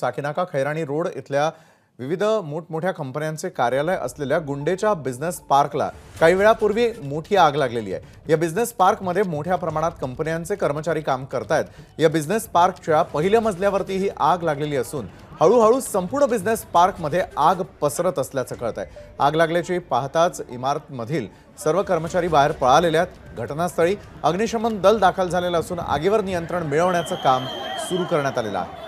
Sakinaka खैराणी road इथल्या विविध मोठमोठ्या कंपन्यांचे कार्यालय असलेल्या गुंडेच्या बिझनेस पार्कला काही वेळापूर्वी मोठी आग लागलेली आहे. या बिझनेस पार्कमध्ये मोठ्या प्रमाणात कंपन्यांचे कर्मचारी काम करतायत. या बिझनेस पार्कच्या पहिल्या मजल्यावरती ही आग लागलेली असून हळूहळू संपूर्ण बिझनेस पार्कमध्ये आग पसरत असल्याचं कळत आहे आग लागल्याची पाहताच इमारतमधील सर्व कर्मचारी बाहेर पळालेल्या आहेत. घटनास्थळी अग्निशमन दल दाखल झालेलं असून आगीवर नियंत्रण मिळवण्याचं काम सुरू करण्यात आलेलं आहे.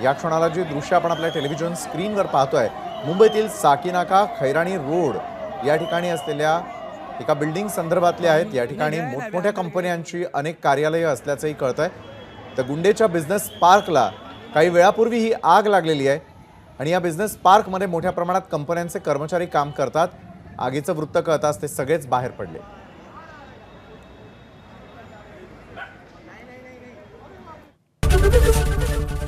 या क्षणाला जी दृश्य आपण आपल्या टेलिव्हिजन स्क्रीनवर पाहतोय मुंबईतील साकीनाका खैराणी रोड या ठिकाणी असलेल्या एका बिल्डिंग संदर्भातले आहेत. या ठिकाणी मोठमोठ्या कंपन्यांची अनेक कार्यालयं असल्याचंही कळतंय. तर गुंडेच्या बिझनेस पार्कला काही वेळापूर्वी ही आग लागलेली आहे आणि या बिझनेस पार्कमध्ये मोठ्या प्रमाणात कंपन्यांचे कर्मचारी काम करतात. आगीचं वृत्त कळताच ते सगळेच बाहेर पडले.